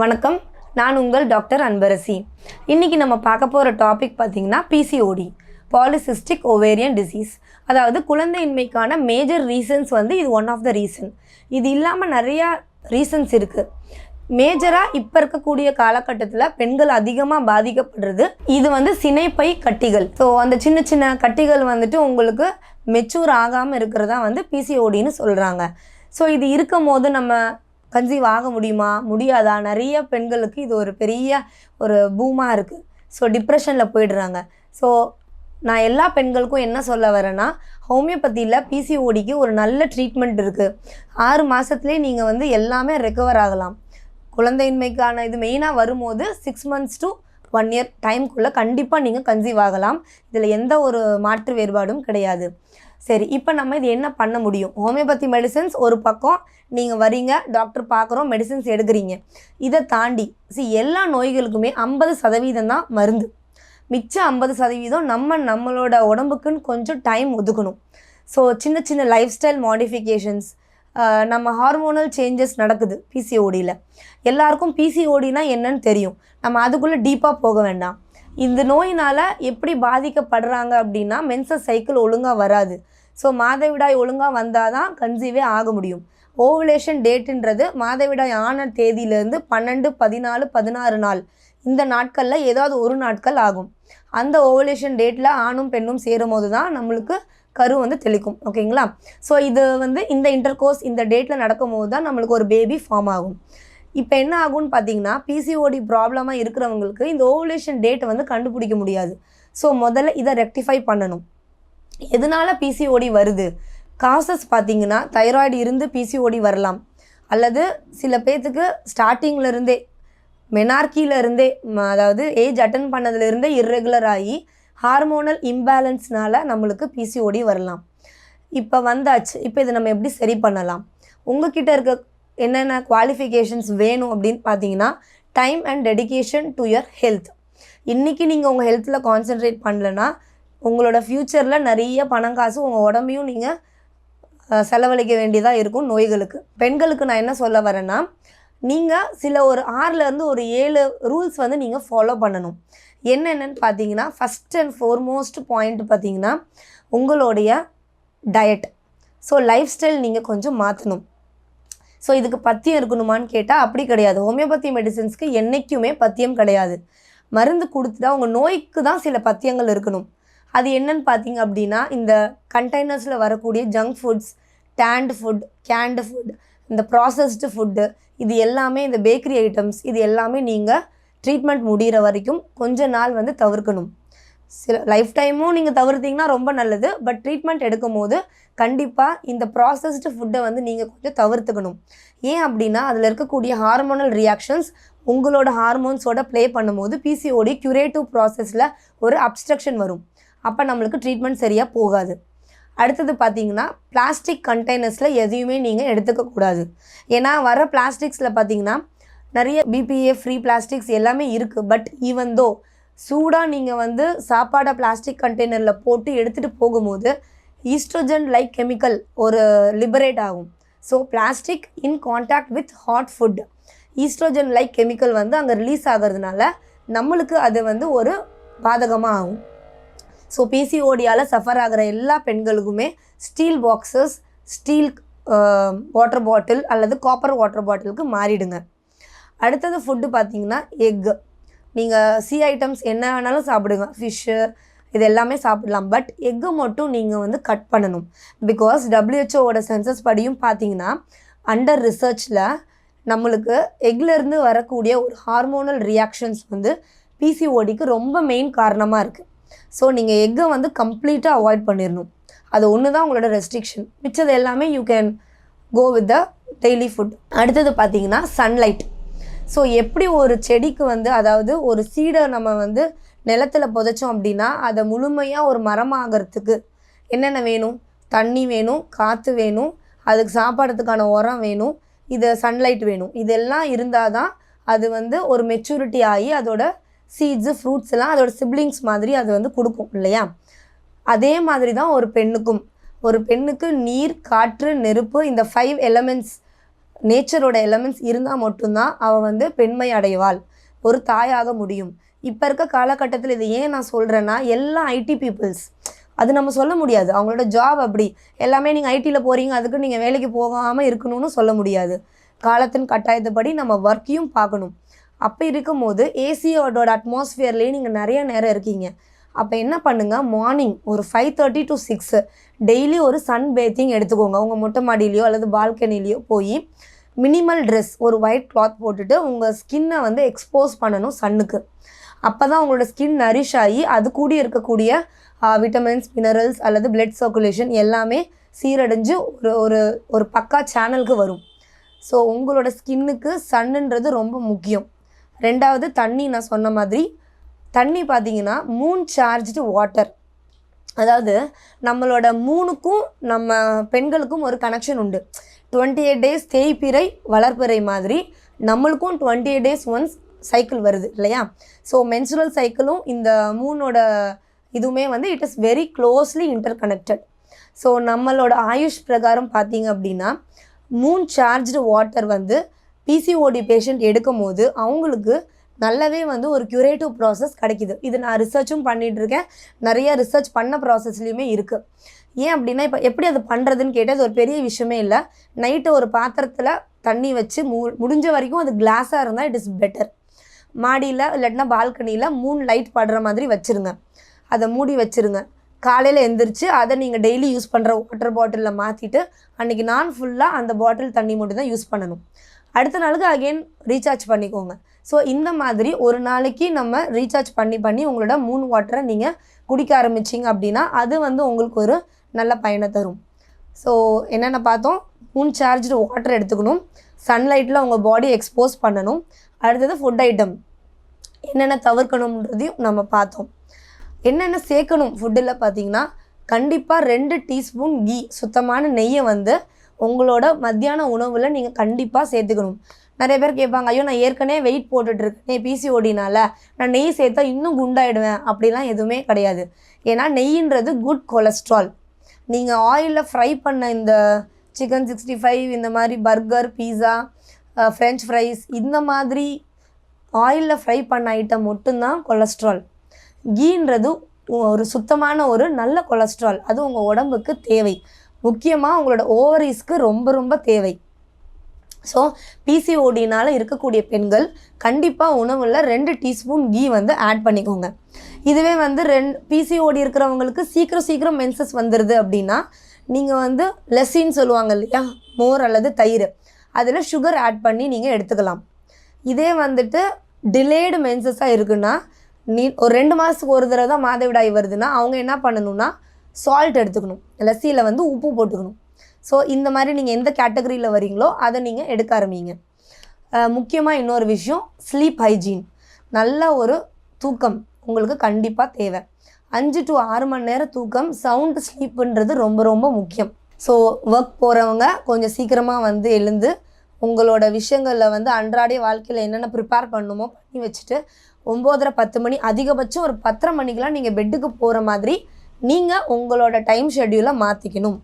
வணக்கம். நான் உங்கள் டாக்டர் அன்பரசி. இன்னைக்கு நம்ம பார்க்க போகிற டாபிக் பார்த்திங்கன்னா பிசிஓடி பாலிசிஸ்டிக் ஓவேரியன் டிசீஸ் அதாவது குழந்தையின்மைக்கான மேஜர் ரீசன்ஸ் வந்து இது ஒன் ஆஃப் த ரீசன் இது இல்லாமல் நிறையா ரீசன்ஸ் இருக்குது மேஜராக இப்போ இருக்கக்கூடிய காலகட்டத்தில் பெண்கள் அதிகமாக பாதிக்கப்படுறது இது வந்து சினைப்பை கட்டிகள். ஸோ அந்த சின்ன சின்ன கட்டிகள் வந்துட்டு உங்களுக்கு மெச்சூர் ஆகாமல் இருக்கிறதா வந்து பிசிஓடின்னு சொல்கிறாங்க ஸோ இது இருக்கும் போது நம்ம கன்சீவ் ஆக முடியுமா? முடியாதா? நிறைய பெண்களுக்கு இது ஒரு பெரிய ஒரு பூமாக இருக்குது ஸோ டிப்ரெஷனில் போயிடுறாங்க. ஸோ நான் எல்லா பெண்களுக்கும் என்ன சொல்ல வரேன்னா ஹோமியோபதியில் பிசிஓடிக்கு ஒரு நல்ல ட்ரீட்மெண்ட் இருக்குது ஆறு மாதத்துலேயே நீங்கள் வந்து எல்லாமே ரெக்கவர் ஆகலாம். குழந்தையின்மைக்கான இது மெயினாக வரும்போது six months to one year டைம்குள்ளே கண்டிப்பாக நீங்கள் கன்சீவ் ஆகலாம் இதில் எந்த ஒரு மாற்று வேறுபாடும் கிடையாது. சரி இப்போ நம்ம இது என்ன பண்ண முடியும்? ஹோமியோபதி மெடிசன்ஸ் ஒரு பக்கம் நீங்கள் வரீங்க டாக்டர் பார்க்குறோம் மெடிசன்ஸ் எடுக்கிறீங்க. இதை தாண்டி சி எல்லா நோய்களுக்குமே ஐம்பது சதவீதம் தான் மருந்து. மிச்சம் ஐம்பது சதவீதம் நம்ம நம்மளோட உடம்புக்குன்னு கொஞ்சம் டைம் ஒதுக்கணும். ஸோ சின்ன சின்ன லைஃப் ஸ்டைல் மாடிஃபிகேஷன்ஸ் நம்ம ஹார்மோனல் சேஞ்சஸ் நடக்குது பிசிஓடியில் எல்லாருக்கும் பிசிஓடினா என்னன்னு தெரியும். நம்ம அதுக்குள்ளே டீப்பாக போக வேண்டாம். இந்த நோயினால் எப்படி பாதிக்கப்படுறாங்க அப்படின்னா மென்சஸ் சைக்கிள் ஒழுங்காக வராது. ஸோ மாதவிடாய் ஒழுங்காக வந்தால் தான் கன்சீவே ஆக முடியும். ஓவுலேஷன் டேட்டுன்றது மாதவிடாய் ஆன தேதியிலேருந்து பன்னெண்டு பதினாலு பதினாறு நாள். இந்த நாட்களில் ஏதாவது ஒரு நாட்கள் ஆகும். அந்த ஓவலேஷன் டேட்டில் ஆணும் பெண்ணும் சேரும் போது தான் நம்மளுக்கு கரு வந்து தெளிக்கும். ஓகேங்களா ஸோ இது வந்து இந்த இன்டர்கோர்ஸ் இந்த டேட்டில் நடக்கும் போது தான் நம்மளுக்கு ஒரு பேபி ஃபார்ம் ஆகும். இப்போ என்ன ஆகும்னு பார்த்தீங்கன்னா பிசிஓடி ப்ராப்ளமாக இருக்கிறவங்களுக்கு இந்த ஓவலேஷன் டேட்டை வந்து கண்டுபிடிக்க முடியாது. ஸோ முதல்ல இதை ரெக்டிஃபை பண்ணணும். எதனால் பிசிஓடி வருது? காசஸ் பார்த்தீங்கன்னா தைராய்டு இருந்து பிசிஓடி வரலாம். அல்லது சில பேர்த்துக்கு ஸ்டார்டிங்கில் இருந்தே இருந்தே அதாவது ஏஜ் அட்டன் பண்ணதுலேருந்தே இர்ரெகுலர் ஆகி ஹார்மோனல் இம்பேலன்ஸ்னால் நம்மளுக்கு பிசிஓடி வரலாம். இப்போ வந்தாச்சு. இப்போ இதை நம்ம எப்படி சரி பண்ணலாம்? உங்ககிட்ட இருக்க என்னென்ன குவாலிஃபிகேஷன்ஸ் வேணும் அப்படின்னு பார்த்தீங்கன்னா time and dedication to your health இன்றைக்கி நீங்கள் உங்கள் ஹெல்த்தில் கான்சென்ட்ரேட் பண்ணலன்னா உங்களோட ஃப்யூச்சரில் நிறைய பணம் காசு உங்கள் உடம்பையும் நீங்கள் செலவழிக்க வேண்டியதாக இருக்கும் நோய்களுக்கு. பெண்களுக்கு நான் என்ன சொல்ல வரேன்னா நீங்கள் சில ஒரு ஆறுலேருந்து ஒரு ஏழு ரூல்ஸ் வந்து நீங்கள் ஃபாலோ பண்ணணும். என்னென்னு பார்த்தீங்கன்னா ஃபஸ்ட் அண்ட் ஃபோர்மோஸ்ட் பாயிண்ட் பார்த்தீங்கன்னா உங்களுடைய டயட் ஸோ லைஃப் ஸ்டைல் நீங்கள் கொஞ்சம் மாற்றணும் ஸோ இதுக்கு பத்தியம் இருக்கணுமான்னு கேட்டால் அப்படி கிடையாது. ஹோமியோபதி மெடிசின்ஸ்க்கு என்றைக்குமே பத்தியம் கிடையாது. மருந்து கொடுத்துட்டா உங்கள் நோய்க்கு தான் சில பத்தியங்கள் இருக்கணும். அது என்னன்னு பார்த்தீங்க அப்படின்னா இந்த கண்டெய்னர்ஸில் வரக்கூடிய junk foods tinned food canned food இந்த ப்ராசஸ்டு ஃபுட்டு இது எல்லாமே இந்த பேக்கரி ஐட்டம்ஸ் இது எல்லாமே நீங்கள் ட்ரீட்மெண்ட் முடிகிற வரைக்கும் கொஞ்ச நாள் வந்து தவிர்க்கணும். சில லைஃப் டைமும் நீங்கள் தவிர்த்தீங்கன்னா ரொம்ப நல்லது பட் ட்ரீட்மெண்ட் எடுக்கும் போது கண்டிப்பாக இந்த ப்ராசஸ்டு ஃபுட்டை வந்து நீங்கள் கொஞ்சம் தவிர்த்துக்கணும். ஏன் அப்படின்னா அதில் இருக்கக்கூடிய ஹார்மோனல் ரியாக்ஷன்ஸ் உங்களோட ஹார்மோன்ஸோட ப்ளே பண்ணும்போது பிசிஓடி க்யூரேட்டிவ் ப்ராசஸில் ஒரு அப்ஸ்ட்ரக்ஷன் வரும். அப்போ நம்மளுக்கு ட்ரீட்மெண்ட் சரியாக போகாது. அடுத்தது பார்த்தீங்கன்னா பிளாஸ்டிக் கண்டெய்னர்ஸில் எதையுமே நீங்கள் எடுத்துக்கக்கூடாது ஏன்னா வர பிளாஸ்டிக்ஸில் பார்த்தீங்கன்னா நிறைய பிபிஏ ஃப்ரீ பிளாஸ்டிக்ஸ் எல்லாமே இருக்குது பட் ஈவன் தோ சூடாக நீங்கள் வந்து சாப்பாடை பிளாஸ்டிக் கண்டெய்னரில் போட்டு எடுத்துகிட்டு போகும்போது ஈஸ்ட்ரோஜன் லைக் கெமிக்கல் ஒரு லிபரேட் ஆகும். So plastic in contact with hot food estrogen like chemical வந்து அங்கே ரிலீஸ் ஆகிறதுனால நம்மளுக்கு அது வந்து ஒரு பாதகமாக ஆகும். ஸோ பிசிஓடியால் சஃபர் ஆகிற எல்லா பெண்களுக்குமே steel boxes steel water bottle அல்லது காப்பர் வாட்டர் பாட்டிலுக்கு மாறிடுங்க. அடுத்தது ஃபுட்டு பார்த்தீங்கன்னா எக்கு நீங்கள் சி ஐட்டம்ஸ் என்ன வேணாலும் சாப்பிடுங்க. ஃபிஷ்ஷு இது எல்லாமே சாப்பிடலாம். பட் எக்கு மட்டும் நீங்கள் வந்து கட் பண்ணணும். பிகாஸ் டபிள்யூஹெச்ஓவோட சென்சஸ் படியும் பார்த்தீங்கன்னா அண்டர் ரிசர்ச்சில் நம்மளுக்கு எக்லேருந்து வரக்கூடிய ஒரு ஹார்மோனல் ரியாக்ஷன்ஸ் வந்து பிசிஓடிக்கு ரொம்ப மெயின் காரணமாக இருக்குது ஸோ நீங்கள் எக்கை வந்து கம்ப்ளீட்டாக அவாய்ட் பண்ணிடணும் அது ஒன்று தான் உங்களோட ரெஸ்ட்ரிக்ஷன் மிச்சது எல்லாமே you can go with the daily food அடுத்தது பார்த்தீங்கன்னா சன்லைட் ஸோ எப்படி ஒரு செடிக்கு வந்து அதாவது ஒரு சீடை நம்ம வந்து நிலத்துல புதைச்சோம் அப்படின்னா அதை முழுமையாக ஒரு மரமாகறதுக்கு என்னென்ன வேணும்? தண்ணி வேணும் காற்று வேணும் அதுக்கு சாப்பாடுறதுக்கான உரம் வேணும் இது சன்லைட் வேணும். இதெல்லாம் இருந்தால் தான் அது வந்து ஒரு மெச்சூரிட்டி ஆகி அதோட சீட்ஸு ஃப்ரூட்ஸ் எல்லாம் அதோட சிப்ளிங்ஸ் மாதிரி அது வந்து கொடுக்கும் இல்லையா? அதே மாதிரி தான் ஒரு பெண்ணுக்கும். ஒரு பெண்ணுக்கு நீர் காற்று நெருப்பு இந்த ஃபைவ் எலமெண்ட்ஸ் நேச்சரோட எலமெண்ட்ஸ் இருந்தால் மட்டும்தான் அவள் வந்து பெண்மை அடைவாள். ஒரு தாயாக முடியும். இப்போ இருக்க காலகட்டத்தில் இது ஏன் நான் சொல்கிறேன்னா எல்லா ஐடி பீப்புள்ஸ் அது நம்ம சொல்ல முடியாது. அவங்களோட ஜாப் அப்படி. எல்லாமே நீங்கள் ஐடியில் போகிறீங்க அதுக்கு நீங்கள் வேலைக்கு போகாமல் இருக்கணும்னு சொல்ல முடியாது. காலத்தின் கட்டாயத்தப்படி நம்ம ஒர்க்கையும் பார்க்கணும். அப்போ இருக்கும்போது ஏசியோட அட்மாஸ்ஃபியர்லேயே நீங்கள் நிறைய நேரம் இருக்கீங்க. அப்போ என்ன பண்ணுங்கள் மார்னிங் ஒரு five thirty to six daily ஒரு சன் பேத்திங் எடுத்துக்கோங்க. உங்கள் மொட்டை மாடியிலையோ அல்லது பால்கனிலேயோ போய் மினிமல் ட்ரெஸ் ஒரு ஒயிட் கிளாத் போட்டுட்டு உங்கள் ஸ்கின்னை வந்து எக்ஸ்போஸ் பண்ணணும் சன்னுக்கு அப்போ தான் உங்களோட ஸ்கின் நரிஷ் ஆகி அது கூடி இருக்கக்கூடிய விட்டமின்ஸ் மினரல்ஸ் அல்லது பிளட் சர்க்குலேஷன் எல்லாமே சீரடைஞ்சு ஒரு ஒரு ஒரு பக்கா சேனலுக்கு வரும். ஸோ உங்களோட ஸ்கின்னுக்கு சன்னுன்றது ரொம்ப முக்கியம். ரெண்டாவது தண்ணி நான் சொன்ன மாதிரி தண்ணி பார்த்தீங்கன்னா மூன் சார்ஜ்டு வாட்டர் அதாவது நம்மளோட மூணுக்கும் நம்ம பெண்களுக்கும் ஒரு கனெக்ஷன் உண்டு. டுவெண்ட்டி எயிட் டேஸ் தேய்ப்பிறை வளர்ப்பிறை மாதிரி நம்மளுக்கும் twenty eight days once cycle வருது இல்லையா? ஸோ மென்சுரல் சைக்கிளும் இந்த மூணோட இதுவுமே வந்து it is very closely interconnected so நம்மளோட ஆயுஷ் பிரகாரம் பார்த்தீங்க அப்படின்னா மூன் சார்ஜ்டு வாட்டர் வந்து பிசிஓடி பேஷண்ட் எடுக்கும் போது அவங்களுக்கு நல்லாவே வந்து ஒரு க்யூரேட்டிவ் ப்ராசஸ் கிடைக்குது. இது நான் ரிசர்ச்சும் பண்ணிகிட்ருக்கேன் இருக்கேன். நிறைய ரிசர்ச் பண்ண ப்ராசஸ்லையுமே இருக்குது ஏன் அப்படின்னா இப்போ எப்படி அது பண்ணுறதுன்னு கேட்டால் அது ஒரு பெரிய விஷயமே இல்லை. நைட்டு ஒரு பாத்திரத்தில் தண்ணி வச்சு மு முடிஞ்ச வரைக்கும் அது கிளாஸாக இருந்தால் இட் இஸ் பெட்டர் மாடியில் இல்லாட்டினா பால்கனியில் மூணு லைட் படுற மாதிரி வச்சுருங்க. அதை மூடி வச்சுருங்க. காலையில் எந்திரிச்சு அதை நீங்கள் டெய்லி யூஸ் பண்ணுற வாட்டர் பாட்டிலில் மாற்றிட்டு அன்றைக்கி நான் ஃபுல்லாக அந்த பாட்டில் தண்ணி மட்டும் தான் யூஸ் பண்ணணும். அடுத்த நாளுக்கு அகெயின் ரீசார்ஜ் பண்ணிக்கோங்க. ஸோ இந்த மாதிரி ஒரு நாளைக்கு நம்ம ரீசார்ஜ் பண்ணி பண்ணி உங்களோட மூணு வாட்டரை நீங்கள் குடிக்க ஆரம்பிச்சிங்க அப்படின்னா அது வந்து உங்களுக்கு ஒரு நல்ல பயனை தரும். ஸோ என்னென்ன பார்த்தோம்? மூணு சார்ஜ்டு வாட்டர் எடுத்துக்கணும். சன்லைட்டில் உங்கள் பாடி எக்ஸ்போஸ் பண்ணணும். அடுத்தது ஃபுட் ஐட்டம் என்னென்ன தவிர்க்கணுன்றதையும் நம்ம பார்த்தோம். என்னென்ன சேர்க்கணும்? ஃபுட்டில் பார்த்தீங்கன்னா கண்டிப்பாக ரெண்டு டீஸ்பூன் கீ சுத்தமான நெய்யை வந்து உங்களோட மத்தியான உணவில் நீங்கள் கண்டிப்பாக சேர்த்துக்கணும். நிறைய பேர் கேட்பாங்க ஐயோ நான் ஏற்கனவே வெயிட் போட்டுட்ருக்கேன் பிசிஓடினால் நான் நெய் சேர்த்தா இன்னும் குண்டாயிடுவேன். அப்படிலாம் எதுவுமே கிடையாது. ஏன்னா நெய்ன்றது குட் கொலஸ்ட்ரால் நீங்கள் ஆயிலில் ஃப்ரை பண்ண இந்த சிக்கன் சிக்ஸ்டி ஃபைவ் இந்த மாதிரி பர்கர் பீஸா ஃப்ரெஞ்ச் ஃப்ரைஸ் இந்த மாதிரி ஆயிலில் ஃப்ரை பண்ண ஐட்டம் மட்டும்தான் கொலஸ்ட்ரால் கீன்றது ஒரு சுத்தமான ஒரு நல்ல கொலஸ்ட்ரால் அது உங்கள் உடம்புக்கு தேவை. முக்கியமாக உங்களோட ஓவரிஸ்க்கு ரொம்ப ரொம்ப தேவை. ஸோ பிசிஓடினால் இருக்கக்கூடிய பெண்கள் கண்டிப்பாக உணவில் ரெண்டு டீஸ்பூன் கீ வந்து ஆட் பண்ணிக்கோங்க. இதுவே வந்து ரெண்டு பிசிஓடி இருக்கிறவங்களுக்கு சீக்கிரம் சீக்கிரம் மென்சஸ் வந்துடுது அப்படின்னா நீங்கள் வந்து லெஸ்ஸின்னு சொல்லுவாங்க இல்லையா? மோர் அல்லது தயிர். அதில் சுகர் ஆட் பண்ணி நீங்கள் எடுத்துக்கலாம். இதே வந்துட்டு டிலேடு மென்சஸாக இருக்குன்னா நீ ஒரு ரெண்டு மாதத்துக்கு ஒரு தடவை தான் மாதவிடாய் வருதுன்னா அவங்க என்ன பண்ணணும்னா சால்ட் எடுத்துக்கணும். லஸ்ஸியில் வந்து உப்பு போட்டுக்கணும். ஸோ இந்த மாதிரி நீங்கள் எந்த கேட்டகரியில் வரீங்களோ அதை நீங்கள் எடுக்க ஆரம்பிங்க. முக்கியமாக இன்னொரு விஷயம் ஸ்லீப் ஹைஜீன் நல்ல ஒரு தூக்கம் உங்களுக்கு கண்டிப்பாக தேவை. அஞ்சு டு ஆறு மணி நேரம் தூக்கம் சவுண்டு ஸ்லீப்புன்றது ரொம்ப ரொம்ப முக்கியம். ஸோ ஒர்க் போகிறவங்க கொஞ்சம் சீக்கிரமாக வந்து எழுந்து உங்களோட விஷயங்களில் வந்து அன்றாடைய வாழ்க்கையில் என்னென்ன ப்ரிப்பேர் பண்ணணுமோ பண்ணி வச்சுட்டு ஒம்போதரை பத்து மணி அதிகபட்சம் ஒரு பத்தரை மணிக்கெலாம் நீங்கள் பெட்டுக்கு போகிற மாதிரி நீங்கள் உங்களோட டைம் ஷெட்யூலை மாற்றிக்கணும்